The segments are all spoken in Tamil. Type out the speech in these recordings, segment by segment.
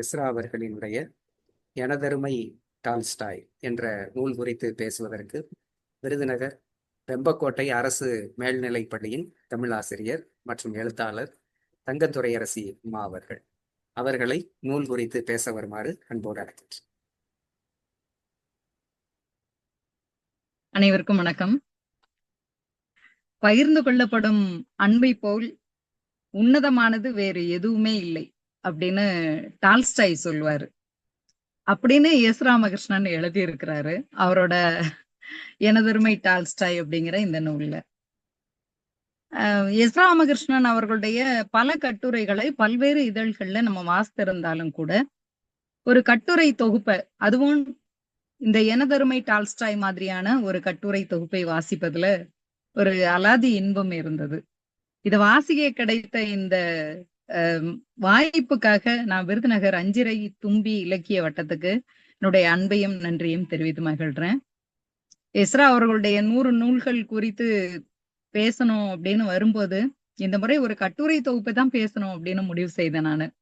இஸ்ரா அவர்களினுடைய எனதருமை டால்ஸ்டாய் என்ற நூல் குறித்து பேசுவதற்கு விருதுநகர் வெம்பக்கோட்டை அரசு மேல்நிலைப் பள்ளியின் தமிழாசிரியர் மற்றும் எழுத்தாளர் தங்கத்துறை அரசி உமா அவர்கள். அவர்களை நூல் குறித்து பேச வருமாறு அன்போடு அழைக்கின்றேன். அனைவருக்கும் வணக்கம். பகிர்ந்து கொள்ளப்படும் அன்பை போல் உன்னதமானது வேறு எதுவுமே இல்லை. அப்படின்னு டால்ஸ்டாய் சொல்லுவாரு. அப்படின்னு எஸ் ராமகிருஷ்ணன் எழுதியிருக்கிறாரு. அவரோட எனதருமை டால்ஸ்டாய் அப்படிங்கிற இந்த நூல்ல. எஸ் ராமகிருஷ்ணன் அவர்களுடைய பல கட்டுரைகளை பல்வேறு இதழ்கள்ல நம்ம வாசித்திருந்தாலும் கூட ஒரு கட்டுரை தொகுப்பை அதுவும் இந்த எனதருமை டால்ஸ்டாய் மாதிரியான ஒரு கட்டுரை தொகுப்பை வாசிப்பதுல ஒரு அலாதி இன்பம் இருந்தது. இத வாசிக்க கிடைத்த இந்த வாய்ப்புக்காக நான் விருதுநகர் அஞ்சிரை தும்பி இலக்கிய வட்டத்துக்கு என்னுடைய அன்பையும் நன்றியும் தெரிவித்து மகிழ்றேன் எஸ்ரா அவர்களுடைய நூறு நூல்கள் குறித்து பேசணும் அப்படின்னு வரும்போது இந்த முறை ஒரு கட்டுரை தொகுப்பை தான் பேசணும் அப்படின்னு முடிவு செய்தேன் நான்.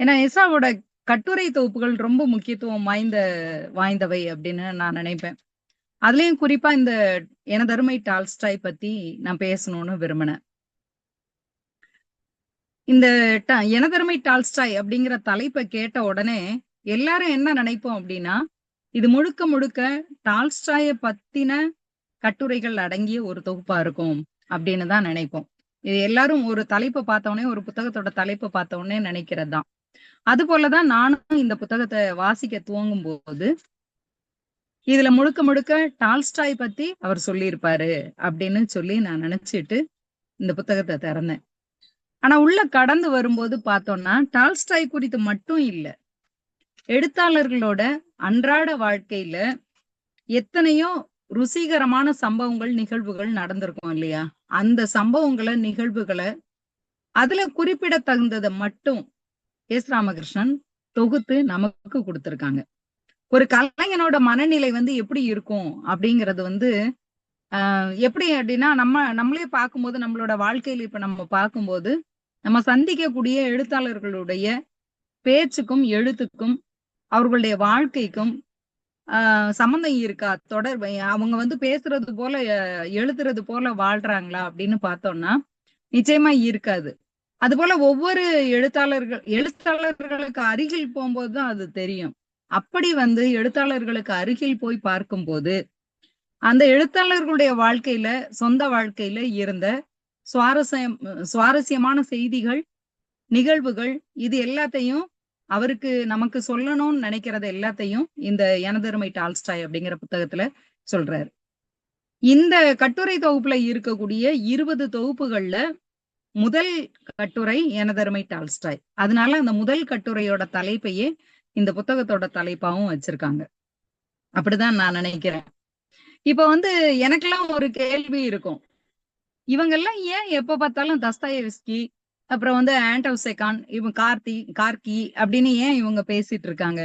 ஏன்னா எஸ்ராவோட கட்டுரை தொகுப்புகள் ரொம்ப முக்கியத்துவம் வாய்ந்த வாய்ந்தவை அப்படின்னு நான் நினைப்பேன். அதுலயும் குறிப்பா இந்த எனதருமை டால்ஸ்டாய் பத்தி நான் பேசணும்னு விரும்பினேன். இந்த எனதருமை டால்ஸ்டாய் அப்படிங்கிற தலைப்பை கேட்ட உடனே எல்லாரும் என்ன நினைப்போம் அப்படின்னா இது முழுக்க முழுக்க டால்ஸ்டாய பத்தின கட்டுரைகள் அடங்கிய ஒரு தொகுப்பா இருக்கும் அப்படின்னு தான் நினைப்போம். இது எல்லாரும் ஒரு தலைப்பை பார்த்தோடனே ஒரு புத்தகத்தோட தலைப்பை பார்த்த உடனே நினைக்கிறது தான். அது போலதான் நானும் இந்த புத்தகத்தை வாசிக்க துவங்கும் போது இதுல முழுக்க முழுக்க டால்ஸ்டாய் பத்தி அவர் சொல்லியிருப்பாரு அப்படின்னு சொல்லி நான் நினைச்சிட்டு இந்த புத்தகத்தை திறந்தேன். ஆனா உள்ள கடந்து வரும்போது பார்த்தோம்னா டால்ஸ்டாய் குறித்து மட்டும் இல்ல. எழுத்தாளர்களோட அன்றாட வாழ்க்கையில எத்தனையோ ருசிகரமான சம்பவங்கள் நிகழ்வுகள் நடந்திருக்கும் இல்லையா? அந்த சம்பவங்களை நிகழ்வுகளை அதுல குறிப்பிட தகுந்ததை மட்டும் எஸ் ராமகிருஷ்ணன் தொகுத்து நமக்கு கொடுத்திருக்காங்க. ஒரு கலைஞனோட மனநிலை வந்து எப்படி இருக்கும் அப்படிங்கிறது வந்து ஆஹ் எப்படி அப்படின்னா நம்ம நம்மளே பார்க்கும்போது நம்மளோட வாழ்க்கையில இப்ப நம்ம பார்க்கும்போது நம்ம சந்திக்கக்கூடிய எழுத்தாளர்களுடைய பேச்சுக்கும் எழுத்துக்கும் அவர்களுடைய வாழ்க்கைக்கும் ஆஹ் சம்மந்தம் இருக்கா? தொடர்பு அவங்க வந்து பேசுறது போல எழுதுறது போல வாழ்றாங்களா அப்படின்னு பார்த்தோம்னா நிச்சயமா இருக்காது. அது போல ஒவ்வொரு எழுத்தாளர்கள் எழுத்தாளர்களுக்கு அருகில் போகும்போதுதான் அது தெரியும். அப்படி வந்து எழுத்தாளர்களுக்கு அருகில் போய் பார்க்கும்போது அந்த எழுத்தாளர்களுடைய வாழ்க்கையில சொந்த வாழ்க்கையில இருந்த சுவாரஸ்யம் சுவாரஸ்யமான செய்திகள் நிகழ்வுகள் இது எல்லாத்தையும் அவருக்கு நமக்கு சொல்லணும்னு நினைக்கிறது எல்லாத்தையும் இந்த எனதருமை டால்ஸ்டாய் அப்படிங்கிற புத்தகத்துல சொல்றாரு. இந்த கட்டுரை தொகுப்புல இருக்கக்கூடிய இருபது தொகுப்புகள்ல முதல் கட்டுரை எனதருமை டால்ஸ்டாய். அதனால அந்த முதல் கட்டுரையோட தலைப்பையே இந்த புத்தகத்தோட தலைப்பாவும் வச்சிருக்காங்க. அப்படிதான் நான் நினைக்கிறேன். இப்ப வந்து எனக்கெல்லாம் ஒரு கேள்வி இருக்கும். இவங்கெல்லாம் ஏன் எப்ப பார்த்தாலும் தஸ்தாயவிஸ்கி அப்புறம் வந்து ஆண்டவ் செகான் இவங்க கார்த்தி கார்கி அப்படின்னு ஏன் இவங்க பேசிட்டு இருக்காங்க?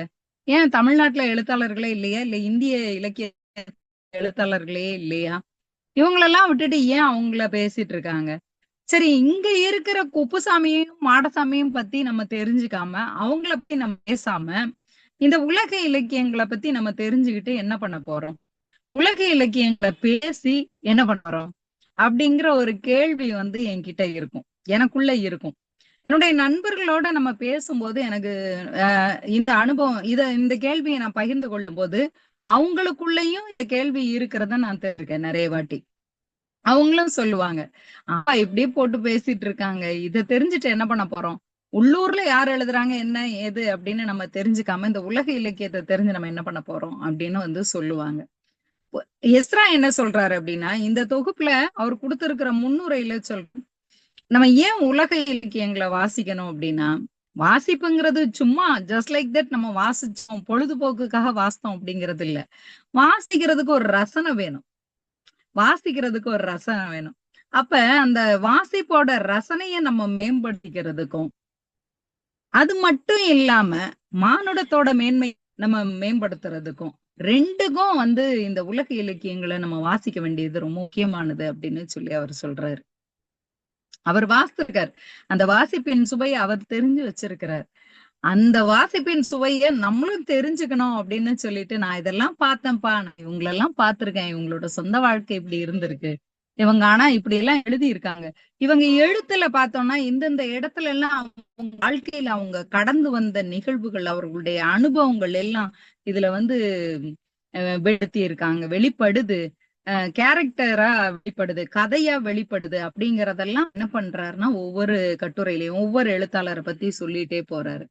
ஏன் தமிழ்நாட்டுல எழுத்தாளர்களே இல்லையா? இல்ல இந்திய இலக்கிய எழுத்தாளர்களே இல்லையா? இவங்களெல்லாம் விட்டுட்டு ஏன் அவங்கள பேசிட்டு இருக்காங்க? சரி இங்க இருக்கிற குப்புசாமியையும் மாடசாமியும் பத்தி நம்ம தெரிஞ்சுக்காம அவங்கள பத்தி நம்ம பேசாம இந்த உலக இலக்கியங்களை பத்தி நம்ம தெரிஞ்சுக்கிட்டு என்ன பண்ண போறோம்? உலக இலக்கியங்களை பேசி என்ன பண்ண போறோம்? அப்படிங்கிற ஒரு கேள்வி வந்து என்கிட்ட இருக்கும். எனக்குள்ள இருக்கும். என்னுடைய நண்பர்களோட நம்ம பேசும்போது எனக்கு இந்த அனுபவம் இத இந்த கேள்வியை நான் பகிர்ந்து கொள்ளும் போது அவங்களுக்குள்ளயும் இந்த கேள்வி இருக்கிறத நான் தெரிவிக்கேன் நிறைய வாட்டி. அவங்களும் சொல்லுவாங்க ஆஹ் இப்படி போட்டு பேசிட்டு இருக்காங்க. இத தெரிஞ்சுட்டு என்ன பண்ண போறோம்? உள்ளூர்ல யார் எழுதுறாங்க என்ன ஏது அப்படின்னு நம்ம தெரிஞ்சுக்காம இந்த உலக இலக்கியத்தை தெரிஞ்சு நம்ம என்ன பண்ண போறோம்? அப்படின்னு வந்து சொல்லுவாங்க. எஸ்ரா என்ன சொல்றாரு அப்படின்னா இந்த தொகுப்புல அவர் கொடுத்திருக்கிற முன்னுரையில சொல் நம்ம ஏன் உலக இலக்கியங்களை வாசிக்கணும் அப்படின்னா வாசிப்புங்கிறது சும்மா ஜஸ்ட் லைக் தட் நம்ம வாசிச்சோம் பொழுதுபோக்குக்காக வாசித்தோம் அப்படிங்கிறது இல்ல. வாசிக்கிறதுக்கு ஒரு ரசனை வேணும். வாசிக்கிறதுக்கு ஒரு ரசனை வேணும். அப்ப அந்த வாசிப்போட ரசனைய நம்ம மேம்படுத்திக்கிறதுக்கும் அது மட்டும் இல்லாம மானுடத்தோட மேன்மை நம்ம மேம்படுத்துறதுக்கும் ரெண்டுக்கும் வந்து இந்த உலக இலக்கியங்களை நம்ம வாசிக்க வேண்டியது ரொம்ப முக்கியமானது அப்படின்னு சொல்லி அவர் சொல்றாரு. அவர் வாசித்திருக்கார் அந்த வாசிப்பின் சுவையை அவர் தெரிஞ்சு வச்சிருக்கிறார். அந்த வாசிப்பின் சுவைய நம்மளும் தெரிஞ்சுக்கணும் அப்படின்னு சொல்லிட்டு நான் இதெல்லாம் பார்த்தேன்ப்பா. நான் இவங்களெல்லாம் பார்த்திருக்கேன். இவங்களோட சொந்த வாழ்க்கை இப்படி இருந்திருக்கு. இவங்க ஆனா இப்படி எல்லாம் எழுதி இருக்காங்க இவங்க எழுத்துல பார்த்தோம்னா இந்தந்த இடத்துல எல்லாம் அவங்க வாழ்க்கையில அவங்க கடந்து வந்த நிகழ்வுகள் அவர்களுடைய அனுபவங்கள் எல்லாம் இதுல வந்து அஹ், இருக்காங்க வெளிப்படுது. கேரக்டரா வெளிப்படுது. கதையா வெளிப்படுது அப்படிங்கறதெல்லாம் என்ன பண்றாருன்னா ஒவ்வொரு கட்டுரையிலையும் ஒவ்வொரு எழுத்தாளரை பத்தி சொல்லிட்டே போறாரு.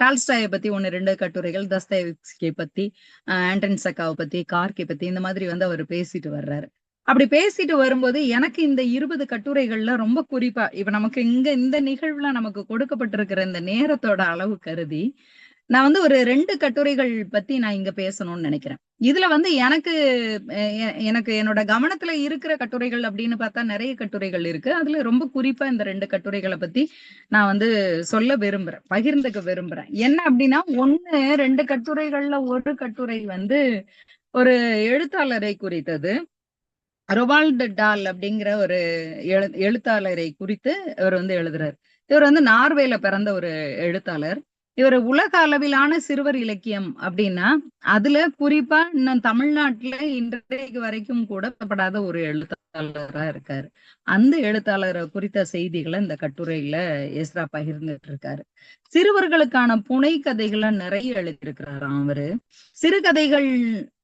டால்ஸ்டாயை பத்தி ஒன்னு ரெண்டு கட்டுரைகள் தஸ்தேவ்ஸ்கியை பத்தி ஆண்டன் சக்காவை பத்தி கார்கே பத்தி இந்த மாதிரி வந்து அவர் பேசிட்டு வர்றாரு. அப்படி பேசிட்டு வரும்போது எனக்கு இந்த இருபது கட்டுரைகள்ல ரொம்ப குறிப்பா இப்ப நமக்கு இங்க இந்த நிகழ்வுல நமக்கு கொடுக்கப்பட்டிருக்கிற இந்த நேரத்தோட அளவு கருதி நான் வந்து ஒரு ரெண்டு கட்டுரைகள் பத்தி நான் இங்க பேசணும்னு நினைக்கிறேன். இதுல வந்து எனக்கு எனக்கு என்னோட கவனத்துல இருக்கிற கட்டுரைகள் அப்படின்னு பார்த்தா நிறைய கட்டுரைகள் இருக்கு. அதுல ரொம்ப குறிப்பா இந்த ரெண்டு கட்டுரைகளை பத்தி நான் வந்து சொல்ல விரும்புறேன் பகிர்ந்துக்க விரும்புறேன். என்ன அப்படின்னா ஒண்ணு ரெண்டு கட்டுரைகள்ல ஒரு கட்டுரை வந்து ஒரு எழுத்தாளரை குறித்தது. ரொபால்டு டால் அப்படிங்கிற ஒரு எழு எழுத்தாளரை குறித்து இவர் வந்து எழுதுறாரு. இவர் வந்து நார்வேல பிறந்த ஒரு எழுத்தாளர். இவர் உலக அளவிலான சிறுவர் இலக்கியம் அப்படின்னா அதுல குறிப்பா இன்னும் தமிழ்நாட்டுல இன்றைக்கு வரைக்கும் கூட படாத ஒரு எழுத்தாளரா இருக்காரு. அந்த எழுத்தாளரை குறித்த செய்திகளை இந்த கட்டுரையில எஸ்ரா பகிர்ந்துட்டு இருக்காரு சிறுவர்களுக்கான புனை கதைகளை நிறைய எழுதியிருக்கிறாராம் அவரு. சிறுகதைகள்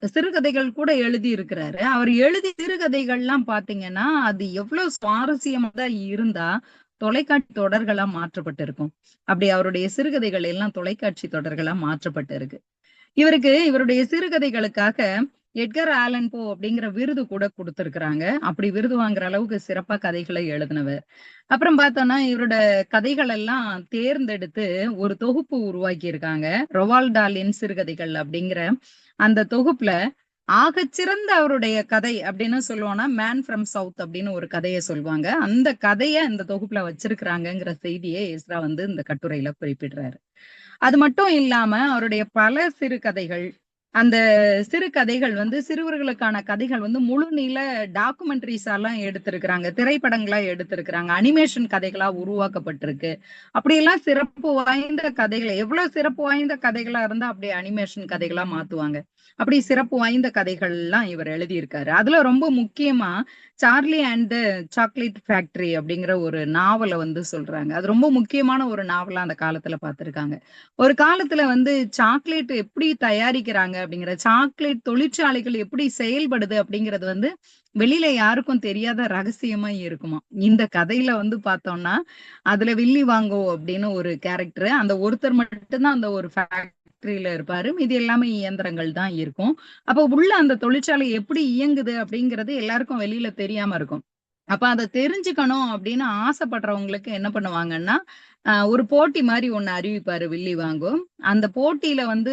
சிறுகதைகள் கூட எழுதி இருக்கிறாரு அவர் எழுதி சிறுகதைகள்லாம் பாத்தீங்கன்னா அது எவ்வளவு சுவாரஸ்யமா தான் இருந்தா தொலைக்காட்சி தொடர்களா மாற்றப்பட்டிருக்கும். அப்படி அவருடைய சிறுகதைகள் எல்லாம் தொலைக்காட்சி தொடர்களா மாற்றப்பட்டு இருக்கு இவருக்கு இவருடைய சிறுகதைகளுக்காக எட்கர் ஆலன் போ அப்படிங்கிற விருது கூட கொடுத்திருக்கிறாங்க. அப்படி விருது வாங்குற அளவுக்கு சிறப்பா கதைகளை எழுதினவர். அப்புறம் பார்த்தோம்னா இவரோட கதைகள் எல்லாம் தேர்ந்தெடுத்து ஒரு தொகுப்பு உருவாக்கி இருக்காங்க ரொவால்டாலின் சிறுகதைகள் அப்படிங்கிற அந்த தொகுப்புல ஆகச்சிறந்த அவருடைய கதை அப்படின்னு சொல்லுவோம்னா மேன் ஃப்ரம் சவுத் அப்படின்னு ஒரு கதையை சொல்லுவாங்க. அந்த கதையை இந்த தொகுப்புல வச்சிருக்கிறாங்கங்கிற செய்தியை இஸ்ரா வந்து இந்த கட்டுரையில குறிப்பிடுறாரு. அது மட்டும் இல்லாம அவருடைய பல சிறுகதைகள் அந்த சிறு கதைகள் வந்து சிறுவர்களுக்கான கதைகள் வந்து முழு நீள டாக்குமெண்ட்ரிஸ் எல்லாம் எடுத்திருக்கிறாங்க. திரைப்படங்களா எடுத்திருக்கிறாங்க. அனிமேஷன் கதைகளா உருவாக்கப்பட்டிருக்கு. அப்படியெல்லாம் சிறப்பு வாய்ந்த கதைகளை எவ்வளவு சிறப்பு வாய்ந்த கதைகளா இருந்தா அப்படியே அனிமேஷன் கதைகளா மாத்துவாங்க. அப்படி சிறப்பு வாய்ந்த கதைகள் எல்லாம் இவர் எழுதியிருக்காரு. அதுல ரொம்ப முக்கியமா சார்லி அண்ட் சாக்லேட் ஃபேக்டரி அப்படிங்கிற ஒரு நாவலை வந்து சொல்றாங்க. அது ரொம்ப முக்கியமான ஒரு நாவலா அந்த காலத்துல பார்த்திருக்காங்க. ஒரு காலத்துல வந்து சாக்லேட் எப்படி தயாரிக்கிறாங்க அப்படிங்கிற சாக்லேட் தொழிற்சாலைகள் எப்படி செயல்படுது அப்படிங்கிறது வந்து வெளியில யாருக்கும் தெரியாத ரகசியமா இருக்குமா? இந்த கதையில வந்து பார்த்தோம்னா அதுல வில்லி வாங்கோ அப்படின்னு ஒரு கேரக்டர் அந்த ஒருத்தர் மட்டும்தான் அந்த ஒரு ஃபேக்டரியில இருப்பாரு. இது எல்லாமே இயந்திரங்கள் தான் இருக்கும். அப்ப உள்ள அந்த தொழிற்சாலை எப்படி இயங்குது அப்படிங்கிறது எல்லாருக்கும் வெளியில தெரியாம இருக்கும். அப்ப அதை தெரிஞ்சுக்கணும் அப்படின்னு ஆசைப்படுறவங்களுக்கு என்ன பண்ணுவாங்கன்னா ஒரு போட்டி மாதிரி ஒன்னு அறிவிப்பாரு வில்லி வாங்கும் அந்த போட்டியில வந்து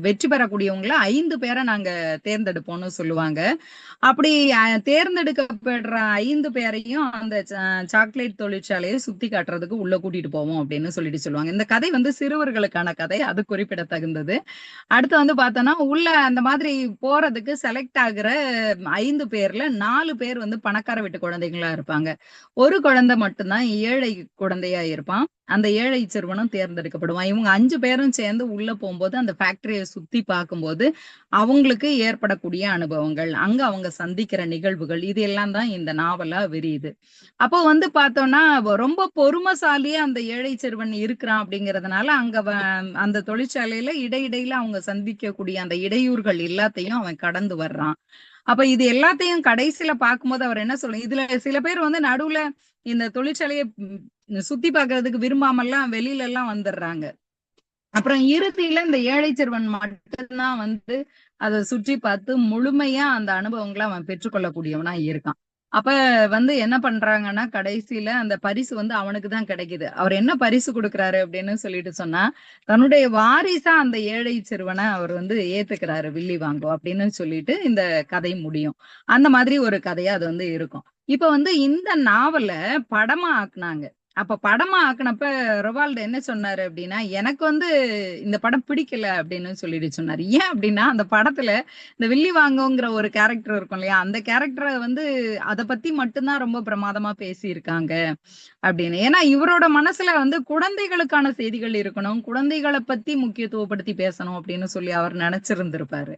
வெற்றி பெறக்கூடியவங்கள ஐந்து பேரை நாங்க தேர்ந்தெடுப்போம்னு சொல்லுவாங்க. அப்படி தேர்ந்தெடுக்கப்படுற ஐந்து பேரையும் அந்த சா- சாக்லேட் தொழிற்சாலையை சுத்தி காட்டுறதுக்கு உள்ள கூட்டிட்டு போவோம் அப்படின்னு சொல்லிட்டு சொல்லுவாங்க. இந்த கதை வந்து சிறுவர்களுக்கான கதை அது குறிப்பிடத்தகுந்தது. அடுத்து வந்து பார்த்தோம்னா உள்ள அந்த மாதிரி போறதுக்கு செலக்ட் ஆகுற ஐந்து பேர்ல நாலு பேர் வந்து பணக்கார வீட்டு குழந்தைங்களா இருப்பாங்க. ஒரு குழந்தை மட்டும்தான் ஏழை குழந்தையா இருப்பான். அந்த ஏழை சிறுவனும் தேர்ந்தெடுக்கப்படுவான். இவங்க அஞ்சு பேரும் சேர்ந்து உள்ள போகும்போது அந்த ஃபேக்டரியை சுத்தி பார்க்கும்போது அவங்களுக்கு ஏற்படக்கூடிய அனுபவங்கள் அங்க அவங்க சந்திக்கிற நிகழ்வுகள் இது எல்லாம் தான் இந்த நாவலா விரியுது. அப்போ வந்து பார்த்தோம்னா ரொம்ப பொறுமைசாலியா அந்த ஏழை சிறுவன் இருக்கிறான் அப்படிங்கறதுனால அங்க அந்த தொழிற்சாலையில இடையிடையில அவங்க சந்திக்கக்கூடிய அந்த இடையூறுகள் எல்லாத்தையும் அவன் கடந்து வர்றான். அப்ப இது எல்லாத்தையும் கடைசியில பார்க்கும்போது அவர் என்ன சொல்லுங்க இதுல சில பேர் வந்து நடுவுல இந்த தொழிற்சாலையை சுத்தி பாக்குறதுக்கு விரும்பாமல்லாம் வெளியில எல்லாம் வந்துடுறாங்க அப்புறம் இறுதியில இந்த ஏழை சிறுவன் மட்டும்தான் வந்து அதை சுற்றி பார்த்து முழுமையா அந்த அனுபவங்களை அவன் பெற்றுக்கொள்ளக்கூடியவனா இருக்கான். அப்ப வந்து என்ன பண்றாங்கன்னா கடைசியில அந்த பரிசு வந்து அவனுக்கு தான் கிடைக்குது. அவர் என்ன பரிசு கொடுக்குறாரு அப்படின்னு சொல்லிட்டு சொன்னா தன்னுடைய வாரிசா அந்த ஏழை சிறுவனை அவர் வந்து ஏத்துக்கிறாரு வில்லி வாங்கோ அப்படின்னு சொல்லிட்டு இந்த கதை முடியும். அந்த மாதிரி ஒரு கதையா அது வந்து இருக்கும். இப்ப வந்து இந்த நாவல படமா ஆக்குனாங்க. அப்ப படமா ஆக்குனப்ப ரொவால்டு என்ன சொன்னாரு அப்படின்னா எனக்கு வந்து இந்த படம் பிடிக்கல அப்படின்னு சொல்லிட்டு சொன்னாரு. ஏன் அப்படின்னா அந்த படத்துல இந்த வில்லி வாங்கோங்கிற ஒரு கேரக்டர் இருக்கும் இல்லையா? அந்த கேரக்டரை வந்து அதை பத்தி மட்டும்தான் ரொம்ப பிரமாதமா பேசியிருக்காங்க அப்படின்னு. ஏன்னா இவரோட மனசுல வந்து குழந்தைகளுக்கான செய்திகள் இருக்கணும் குழந்தைகளை பத்தி முக்கியத்துவப்படுத்தி பேசணும் அப்படின்னு சொல்லி அவர் நினைச்சிருந்திருப்பாரு.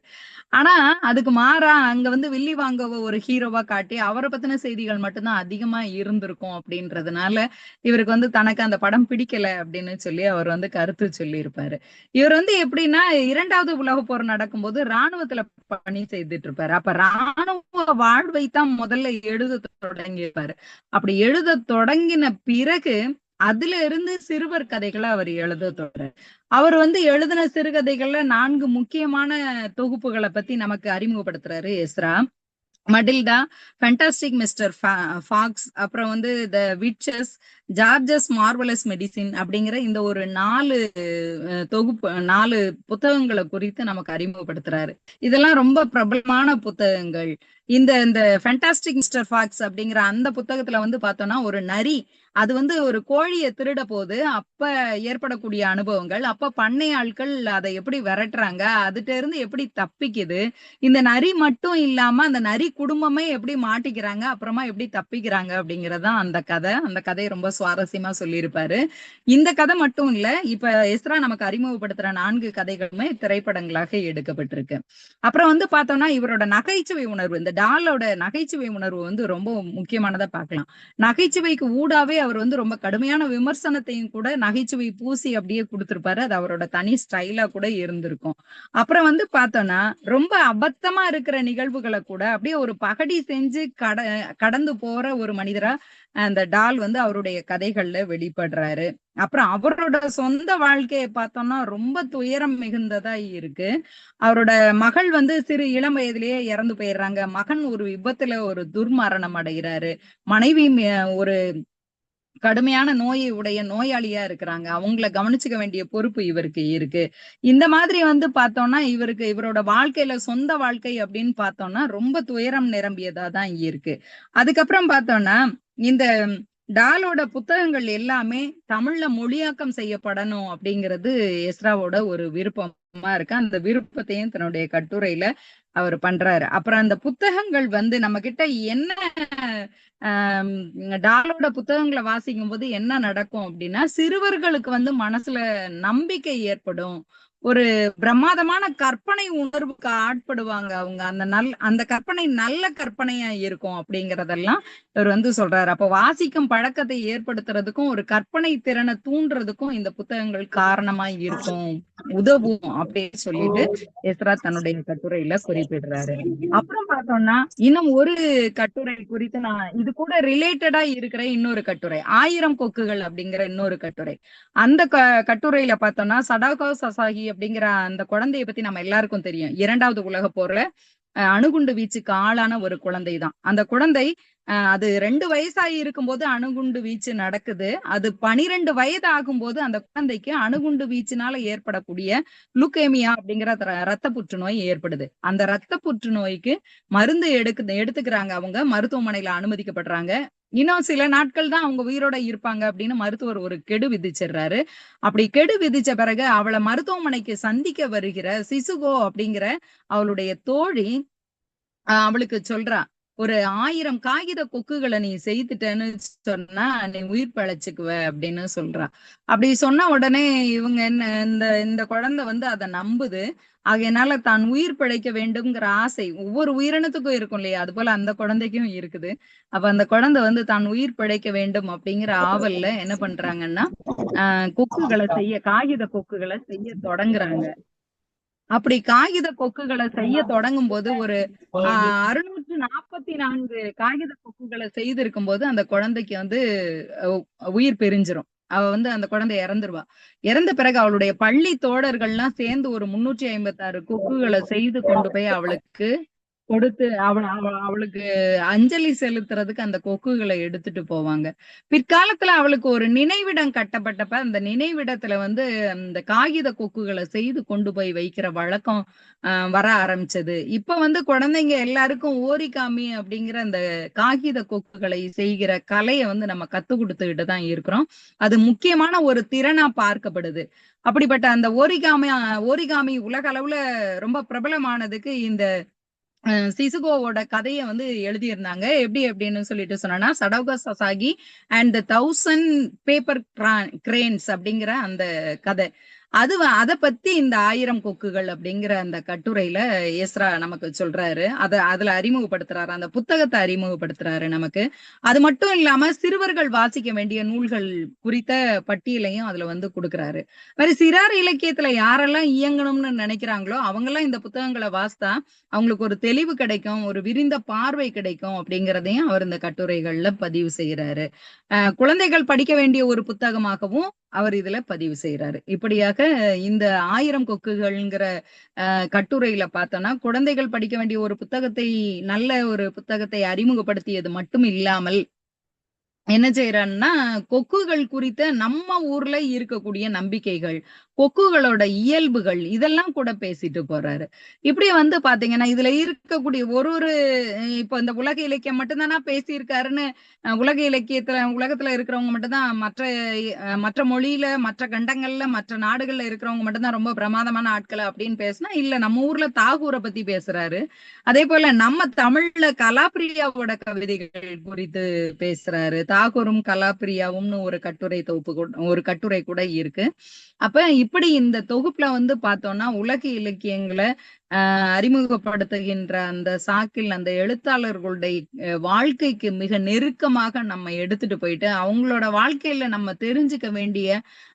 ஆனா அதுக்கு மாறா அங்க வந்து வில்லி வாங்கோவை ஒரு ஹீரோவா காட்டி அவரை பத்தின செய்திகள் மட்டும்தான் அதிகமா இருந்திருக்கும் அப்படின்றதுனால இவருக்கு வந்து தனக்கு அந்த படம் பிடிக்கல அப்படின்னு சொல்லி அவர் வந்து கருத்து சொல்லி இருப்பாரு இவர் வந்து எப்படின்னா இரண்டாவது உலக போர் நடக்கும்போது ராணுவத்துல பணி செய்துட்டு இருப்பாரு அப்ப ராணுவ வாழ்வை தான் முதல்ல எழுத தொடங்கியிருப்பாரு. அப்படி எழுத தொடங்கின பிறகு அதுல இருந்து சிறுவர் கதைகளை அவர் எழுத தொடர். அவர் வந்து எழுதின சிறுகதைகள்ல நான்கு முக்கியமான தொகுப்புகளை பத்தி நமக்கு அறிமுகப்படுத்துறாரு Ezra. Matilda fantastic mister fox அப்புறம் வந்து the witches George's marvellous medicine அப்படிங்கிற இந்த ஒரு நாலு தொகுப்பு நாலு புத்தகங்களை குறித்து நமக்கு அறிமுகப்படுத்துறாரு. இதெல்லாம் ரொம்ப பிரபலமான புத்தகங்கள். இந்த இந்த ஃபேண்டாஸ்டிக் மிஸ்டர் ஃபாக்ஸ் அப்படிங்கிற அந்த புத்தகத்துல வந்து பார்த்தோம்னா ஒரு நரி அது வந்து ஒரு கோழியை திருட போது அப்ப ஏற்படக்கூடிய அனுபவங்கள் அப்ப பண்ணை ஆட்கள் அதை எப்படி விரட்டுறாங்க அதுட்ட இருந்து எப்படி தப்பிக்குது இந்த நரி மட்டும் இல்லாம அந்த நரி குடும்பமே எப்படி மாட்டிக்கிறாங்க அப்புறமா எப்படி தப்பிக்கிறாங்க அப்படிங்கறதான் அந்த கதை. அந்த கதையை ரொம்ப சுவாரஸ்யமா சொல்லியிருப்பாரு. இந்த கதை மட்டும் இல்ல இப்ப எஸ்ரா நமக்கு அறிமுகப்படுத்துற நான்கு கதைகளுமே திரைப்படங்களாக எடுக்கப்பட்டிருக்கு. அப்புறம் வந்து பார்த்தோம்னா இவரோட நகைச்சுவை உணர்வு இந்த டாலோட நகைச்சுவை உணர்வு வந்து ரொம்ப முக்கியமானதா பார்க்கலாம். நகைச்சுவைக்கு ஊடாவே அவர் வந்து ரொம்ப கடுமையான விமர்சனத்தையும் கூட நகைச்சுவை பூசி அப்படியே கொடுத்திருப்பாரு. அது அவரோட தனி ஸ்டைலா கூட இருந்திருக்கும். அப்புறம் வந்து பார்த்தோம்னா ரொம்ப அபத்தமா இருக்கிற நிகழ்வுகளை கூட அப்படியே ஒரு பகடி செஞ்சு கட கடந்து போற ஒரு மனிதரா அந்த டால் வந்து அவருடைய கதைகள்ல வெளிப்படுறாரு. அப்புறம் அவரோட சொந்த வாழ்க்கையை பார்த்தோம்னா ரொம்ப துயரம் மிகுந்ததா இருக்கு. அவரோட மகள் வந்து சிறு இளம் வயதிலேயே இறந்து போயிடுறாங்க. மகன் ஒரு விபத்துல ஒரு துர்மரணம் அடைகிறாரு. மனைவி ஒரு கடுமையான நோயை உடைய நோயாளியா இருக்கிறாங்க. அவங்கள கவனிச்சுக்க வேண்டிய பொறுப்பு இவருக்கு இருக்கு. இந்த மாதிரி வந்து பார்த்தோம்னா இவருக்கு இவரோட வாழ்க்கையில சொந்த வாழ்க்கை அப்படின்னு பார்த்தோம்னா ரொம்ப துயரம் நிரம்பியதா தான் இருக்கு. அதுக்கப்புறம் பார்த்தோம்னா இந்த டாலோட புத்தகங்கள் எல்லாமே தமிழ்ல மொழியாக்கம் செய்யப்படணும் அப்படிங்கிறது எஸ்ராவோட ஒரு விருப்பமா இருக்கு. அந்த விருப்பத்தையும் தன்னுடைய கட்டுரையில அவர் பண்றாரு. அப்புறம் அந்த புத்தகங்கள் வந்து நம்ம கிட்ட என்ன டாலோட புத்தகங்களை வாசிக்கும் போது என்ன நடக்கும் அப்படின்னா சிறுவர்களுக்கு வந்து மனசுல நம்பிக்கை ஏற்படும். ஒரு பிரமாதமான கற்பனை உணர்வுக்கு ஆட்படுவாங்க அவங்க. அந்த நல் அந்த கற்பனை நல்ல கற்பனையா இருக்கும் அப்படிங்கறதெல்லாம் இவர் வந்து சொல்றாரு. அப்ப வாசிக்கும் பழக்கத்தை ஏற்படுத்துறதுக்கும் ஒரு கற்பனை திறனை தூண்டுறதுக்கும் இந்த புத்தகங்கள் காரணமா இருக்கும் உதவும் அப்படின்னு சொல்லிட்டு எஸ்ரா தன்னுடைய கட்டுரையில குறிப்பிடுறாரு. அப்புறம் பார்த்தோம்னா இன்னும் ஒரு கட்டுரை குறித்து நான் இது கூட ரிலேட்டடா இருக்கிற இன்னொரு கட்டுரை ஆயிரம் கொக்குகள் அப்படிங்கிற இன்னொரு கட்டுரை. அந்த கட்டுரையில பார்த்தோம்னா சடாகோ சசாகிய அப்படிங்கிற அந்த குழந்தைய பத்தி நம்ம எல்லாருக்கும் தெரியும். இரண்டாவது உலக போர்ல அணுகுண்டு வீச்சுக்கு ஆளான ஒரு குழந்தை தான் அந்த குழந்தை அது ரெண்டு வயசாகி இருக்கும்போது அணுகுண்டு வீச்சு நடக்குது. அது பனிரெண்டு வயது ஆகும்போது அந்த குழந்தைக்கு அணுகுண்டு வீச்சினால ஏற்படக்கூடிய லுக்கேமியா அப்படிங்கிற ரத்த புற்றுநோய் ஏற்படுது. அந்த ரத்த புற்றுநோய்க்கு மருந்து எடுக்கு எடுத்துக்கிறாங்க அவங்க. மருத்துவமனையில அனுமதிக்கப்படுறாங்க. இன்னும் சில நாட்கள் தான் அவங்க உயிரோட இருப்பாங்க அப்படின்னு மருத்துவர் ஒரு கெடு விதிச்சிடுறாரு. அப்படி கெடு விதிச்ச பிறகு அவளை மருத்துவமனைக்கு சந்திக்க வருகிற சிசுகோ அப்படிங்கிற அவளுடைய தோழி அவளுக்கு சொல்றா ஒரு ஆயிரம் காகித கொக்குகளை நீ செய்துட்டேன்னு சொன்னா நீ உயிர் பழைச்சுக்குவ அப்படின்னு சொல்றா. அப்படி சொன்ன உடனே இவங்க என்ன இந்த இந்த குழந்தை வந்து அதை நம்புது. ஆகையினால தான் உயிர் பிழைக்க வேண்டும்ங்கிற ஆசை ஒவ்வொரு உயிரினத்துக்கும் இருக்கும் இல்லையா? அது போல அந்த குழந்தைக்கும் இருக்குது. அப்ப அந்த குழந்தை வந்து தான் உயிர் பிழைக்க வேண்டும் அப்படிங்கிற ஆவல்ல என்ன பண்றாங்கன்னா ஆஹ் கொக்குகளை செய்ய காகித கொக்குகளை செய்ய தொடங்குறாங்க. அப்படி காகித கொக்குகளை செய்ய தொடங்கும் போது ஒரு அறுநூற்று நாற்பத்தி நான்கு காகித கொக்குகளை செய்திருக்கும் போது அந்த குழந்தைக்கு வந்து உயிர் பிரிஞ்சிரும். அவ வந்து அந்த குழந்தை இறந்துருவா. இறந்த பிறகு அவளுடைய பள்ளி தோழர்கள்லாம் சேர்ந்து ஒரு முன்னூற்றி ஐம்பத்தி ஆறு கொக்குகளை செய்து கொண்டு போய் அவளுக்கு கொடுத்து அவ அவ அவளுக்கு அஞ்சலி செலுத்துறதுக்கு அந்த கொக்குகளை எடுத்துட்டு போவாங்க. பிற்காலத்துல அவளுக்கு ஒரு நினைவிடம் கட்டப்பட்டப்ப அந்த நினைவிடத்துல வந்து அந்த காகித கொக்குகளை செய்து கொண்டு போய் வைக்கிற வழக்கம் ஆஹ் வர ஆரம்பிச்சது. இப்ப வந்து குழந்தைங்க எல்லாருக்கும் ஓரிகாமி அப்படிங்கிற அந்த காகித கொக்குகளை செய்கிற கலையை வந்து நம்ம கத்து கொடுத்துக்கிட்டு தான் இருக்கிறோம். அது முக்கியமான ஒரு திறனா பார்க்கப்படுது. அப்படிப்பட்ட அந்த ஓரிகாமி ஓரிகாமி உலக அளவுல ரொம்ப பிரபலமானதுக்கு இந்த சிசுகோவோட கதையை வந்து எழுதியிருந்தாங்க. எப்படி அப்படின்னு சொல்லிட்டு சொன்னா Sadako Sasaki and the thousand paper cranes அப்படிங்கிற அந்த கதை. அது வ- அத பத்தி இந்த ஆயிரம் கொக்குகள் அப்படிங்கிற அந்த கட்டுரையில ஏஸ்ரா நமக்கு சொல்றாரு. அத அதுல அறிமுகப்படுத்துறாரு. அந்த புத்தகத்தை அறிமுகப்படுத்துறாரு நமக்கு. அது மட்டும் இல்லாம சிறுவர்கள் வாசிக்க வேண்டிய நூல்கள் குறித்த பட்டியலையும் அதுல வந்து கொடுக்குறாரு. மாதிரி சிறார் இலக்கியத்துல யாரெல்லாம் இயங்கணும்னு நினைக்கிறாங்களோ அவங்கெல்லாம் இந்த புத்தகங்களை வாசித்தா அவங்களுக்கு ஒரு தெளிவு கிடைக்கும் ஒரு விரிந்த பார்வை கிடைக்கும் அப்படிங்கிறதையும் அவர் இந்த கட்டுரைகள்ல பதிவு செய்யறாரு குழந்தைகள் படிக்க வேண்டிய ஒரு புத்தகமாகவும் அவர் இதுல பதிவு செய்யறாரு இப்படியாக இந்த ஆயிரம் கொக்குகள்ங்கிற அஹ் கட்டுரையில பார்த்தோம்னா குழந்தைகள் படிக்க வேண்டிய ஒரு புத்தகத்தை நல்ல ஒரு புத்தகத்தை அறிமுகப்படுத்தியது மட்டும் இல்லாமல் என்ன செய்யறான்னா கொக்குகள் குறித்த நம்ம ஊர்ல இருக்கக்கூடிய நம்பிக்கைகள் கொக்குகளோட இயல்புகள் இதெல்லாம் கூட பேசிட்டு போறாரு. இப்படி வந்து பாத்தீங்கன்னா இதுல இருக்கக்கூடிய ஒரு ஒரு இப்ப இந்த உலக இலக்கியம் மட்டும்தானா பேசியிருக்காருன்னு உலக இலக்கியத்துல உலகத்துல இருக்கிறவங்க மட்டும்தான் மற்ற மற்ற மொழியில மற்ற கண்டங்கள்ல மற்ற நாடுகள்ல இருக்கிறவங்க மட்டும்தான் ரொம்ப பிரமாதமான ஆட்கள் அப்படின்னு பேசினா இல்ல நம்ம ஊர்ல தாகூரை பத்தி பேசுறாரு. அதே போல நம்ம தமிழ்ல கலாபிரியாவோட கவிதைகள் குறித்து பேசுறாரு. தாகூரும் கலாப்ரியாவும்னு ஒரு கட்டுரை தொகுப்பு ஒரு கட்டுரை கூட இருக்கு. அப்ப இப்படி இந்த தொகுப்புல வந்து பார்த்தோம்னா உலக இலக்கியங்களை அறிமுகப்படுத்துகின்ற அந்த சாக்கில் அந்த எழுத்தாளர்களுடைய வாழ்க்கைக்கு மிக நெருக்கமாக நம்ம எடுத்துட்டு போயிட்டு அவங்களோட வாழ்க்கையில நம்ம தெரிஞ்சுக்க வேண்டிய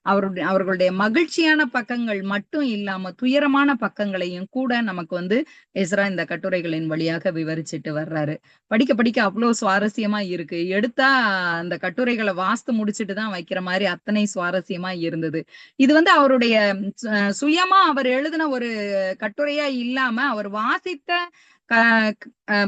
அவருடைய அவர்களுடைய மகிழ்ச்சியான பக்கங்கள் மட்டும் இல்லாம துயரமான பக்கங்களையும் கூட நமக்கு வந்து எஸ்ரா இந்த கட்டுரைகளின் வழியாக விவரிச்சுட்டு வர்றாரு. படிக்க படிக்க அவ்வளவு சுவாரஸ்யமா இருக்கு. எடுத்தா அந்த கட்டுரைகளை வாஸ்து முடிச்சுட்டு தான் வைக்கிற மாதிரி அத்தனை சுவாரஸ்யமா இருந்தது. இது வந்து அவருடைய சுயமா அவர் எழுதின ஒரு கட்டுரையா இல்லை இல்லாம அவர் வாசித்த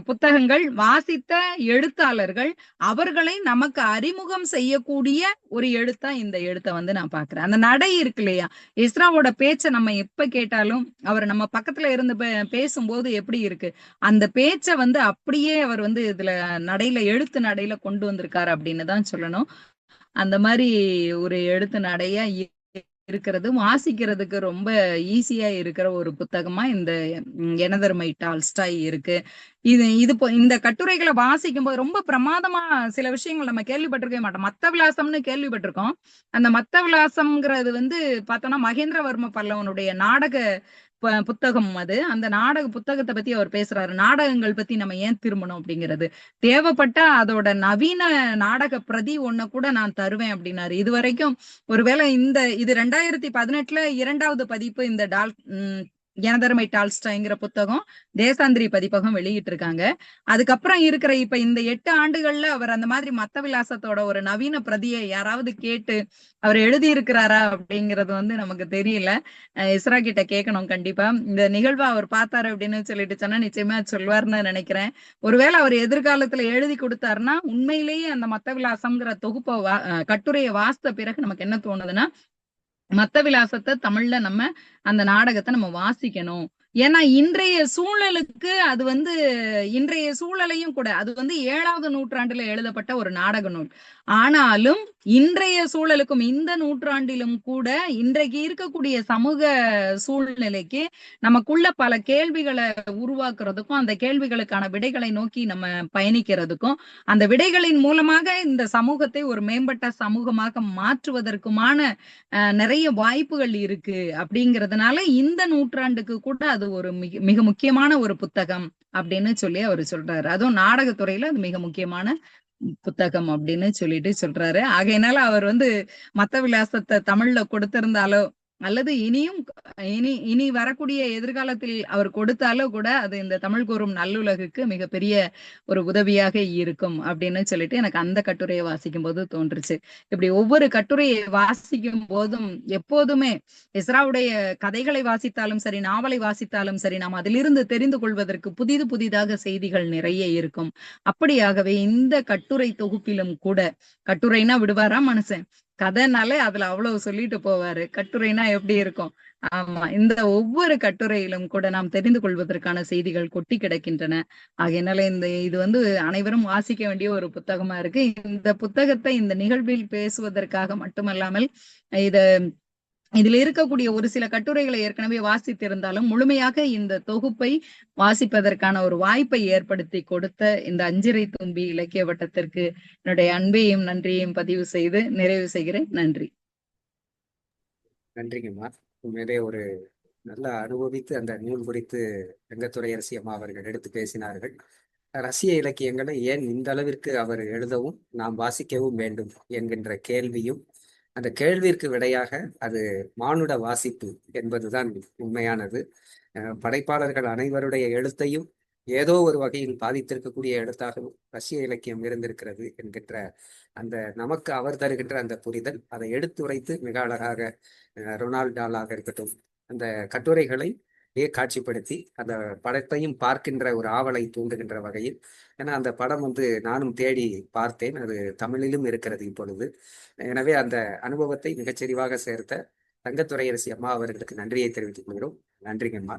புத்தகங்கள் வாசித்த எழுத்தாளர்கள் அவர்களை நமக்கு அறிமுகம் செய்யக்கூடிய ஒரு எழுத்தா இந்த எழுத்தை வந்து நான் பாக்குறேன் அந்த நடை இருக்கு இல்லையா? இஸ்ராவோட பேச்சை நம்ம எப்ப கேட்டாலும் அவர் நம்ம பக்கத்துல இருந்து பே- பேசும்போது எப்படி இருக்கு? அந்த பேச்சை வந்து அப்படியே அவர் வந்து இதுல நடையில எழுத்து நடையில கொண்டு வந்திருக்காரு அப்படின்னு தான் சொல்லணும். அந்த மாதிரி ஒரு எழுத்து நடையா இருக்கிறதும் இருக்கிறது வாசிக்கிறதுக்கு ரொம்ப ஈஸியா இருக்கிற ஒரு புத்தகமா இந்த எனதர்மை எனதருமை டால்ஸ்டாய் இருக்கு. இது இது இந்த கட்டுரைகளை வாசிக்கும் போது ரொம்ப பிரமாதமா சில விஷயங்கள் நம்ம கேள்விப்பட்டிருக்கவே மாட்டோம். மத்த விலாசம்னு கேள்விப்பட்டிருக்கோம். அந்த மத்த விலாசம்ங்கிறது வந்து பார்த்தோம்னா மகேந்திரவர்ம பல்லவனுடைய நாடக புத்தகம் அது. அந்த நாடக புத்தகத்தை பத்தி அவர் பேசுறாரு. நாடகங்கள் பத்தி நம்ம ஏன் திரும்பணும் அப்படிங்கிறது. தேவைப்பட்டா அதோட நவீன நாடக பிரதி ஒண்ண கூட நான் தருவேன் அப்படின்னாரு. இது வரைக்கும் ஒருவேளை இந்த இது ரெண்டாயிரத்தி பதினெட்டுல இரண்டாவது பதிப்பு இந்த டால் உம் டால்ஸ்டாய்ங்கிற புத்தகம் தேசாந்திரி பதிப்பகம் வெளியிட்டு இருக்காங்க அதுக்கப்புறம் இருக்கிற இப்ப இந்த எட்டு ஆண்டுகள்ல அவர் அந்த மாதிரி மத்த விலாசத்தோட ஒரு நவீன பிரதியை யாராவது கேட்டு அவர் எழுதி இருக்கிறாரா அப்படிங்கிறது வந்து நமக்கு தெரியல. இஸ்ரா கிட்ட கேட்கணும் கண்டிப்பா. இந்த நிகழ்வை அவர் பார்த்தாரு அப்படின்னு சொல்லிட்டு சொன்னா நிச்சயமா சொல்வார்னு நினைக்கிறேன். ஒருவேளை அவர் எதிர்காலத்துல எழுதி கொடுத்தாருன்னா உண்மையிலேயே அந்த மத்த விலாசம்ங்கிற தொகுப்பை வா- கட்டுரையை வாசித்த பிறகு நமக்கு என்ன தோணுதுன்னா மத்த விலாசத்தை தமிழ்ல நம்ம அந்த நாடகத்தை நம்ம வாசிக்கணும். ஏன்னா இன்றைய சூழலுக்கு அது வந்து இன்றைய சூழலையும் கூட அது வந்து ஏழாவது நூற்றாண்டுல எழுதப்பட்ட ஒரு நாடக நூல். ஆனாலும் இன்றைய சூழலுக்கும் இந்த நூற்றாண்டிலும் கூட இன்றைக்கு இருக்கக்கூடிய சமூக சூழ்நிலைக்கு நமக்குள்ள பல கேள்விகளை உருவாக்குறதுக்கும் அந்த கேள்விகளுக்கான விடைகளை நோக்கி நம்ம பயணிக்கிறதுக்கும் அந்த விடைகளின் மூலமாக இந்த சமூகத்தை ஒரு மேம்பட்ட சமூகமாக மாற்றுவதற்குமான நிறைய வாய்ப்புகள் இருக்கு. அப்படிங்கறதுனால இந்த நூற்றாண்டுக்கு கூட அது ஒரு மிக மிக முக்கியமான ஒரு புத்தகம் அப்படின்னு சொல்லி அவர் சொல்றாரு. அதுவும் நாடகத்துறையில அது மிக முக்கியமான புத்தகம் அப்படின்னு சொல்லிட்டு சொல்றாரு. ஆகையினால அவர் வந்து மத்த விலாசத்தை தமிழ்ல கொடுத்திருந்தாலோ அல்லது இனியும் இனி இனி வரக்கூடிய எதிர்காலத்தில் அவர் கொடுத்தாலும் கூட அது இந்த தமிழ் கூறும் நல்லுலகுக்கு மிகப்பெரிய ஒரு உதவியாக இருக்கும் அப்படின்னு சொல்லிட்டு எனக்கு அந்த கட்டுரையை வாசிக்கும் போது தோன்றுச்சு. இப்படி ஒவ்வொரு கட்டுரையை வாசிக்கும் போதும் எப்போதுமே இஸ்ராவுடைய கதைகளை வாசித்தாலும் சரி நாவலை வாசித்தாலும் சரி நாம் அதிலிருந்து தெரிந்து கொள்வதற்கு புதிது புதிதாக செய்திகள் நிறைய இருக்கும். அப்படியாகவே இந்த கட்டுரை தொகுப்பிலும் கூட கட்டுரைனா விடுவாரா மனுஷன்? கதைனாலே அதுல அவ்வளவு சொல்லிட்டு போவாரு. கட்டுரைனா எப்படி இருக்கும்? ஆமா இந்த ஒவ்வொரு கட்டுரையிலும் கூட நாம் தெரிந்து கொள்வதற்கான செய்திகள் கொட்டி கிடக்கின்றன. ஆகையினால இந்த இது வந்து அனைவரும் வாசிக்க வேண்டிய ஒரு புத்தகமா இருக்கு. இந்த புத்தகத்தை இந்த நிகழ்வில் பேசுவதற்காக மட்டுமல்லாமல் இத இதில் இருக்கக்கூடிய ஒரு சில கட்டுரைகளை ஏற்கனவே வாசித்திருந்தாலும் முழுமையாக இந்த தொகுப்பை வாசிப்பதற்கான ஒரு வாய்ப்பை ஏற்படுத்தி கொடுத்த இந்த அஞ்சிரை தும்பி இலக்கிய வட்டத்திற்கு என்னுடைய அன்பையும் நன்றியையும் பதிவு செய்து நிறைவு செய்கிறேன். நன்றி. நன்றிங்கம்மா. உண்மையிலே ஒரு நல்லா அனுபவித்து அந்த நூல் குறித்து ரங்கத்துறை அரசி அம்மா அவர்கள் எடுத்து பேசினார்கள். ரசிய இலக்கியங்களை ஏன் இந்த அளவிற்கு அவர் எழுதவும் நாம் வாசிக்கவும் வேண்டும் என்கின்ற கேள்வியும் அந்த கேள்விற்கு விடையாக அது மானுட வாசிப்பு என்பதுதான் உண்மையானது. படைப்பாளர்கள் அனைவருடைய எழுத்தையும் ஏதோ ஒரு வகையில் பாதித்திருக்கக்கூடிய எழுத்தாகவும் ரஷ்ய இலக்கியம் இருந்திருக்கிறது என்கின்ற அந்த நமக்கு அவர் தருகின்ற அந்த புரிதல் அதை எடுத்துரைத்து மிக அழகாக ரொனால்டாலாக இருக்கட்டும் அந்த கட்டுரைகளை காட்சிப்படுத்தி அந்த படத்தையும் பார்க்கின்ற ஒரு ஆவலை தூண்டுகின்ற வகையில். ஏன்னா அந்த படம் வந்து நானும் தேடி பார்த்தேன். அது தமிழிலும் இருக்கிறது இப்பொழுது. எனவே அந்த அனுபவத்தை மிகச்சரிவாக சேர்த்த தங்கத்துறையரசி அம்மா அவர்களுக்கு நன்றியை தெரிவித்துக் கொள்கிறோம். நன்றிங்கம்மா.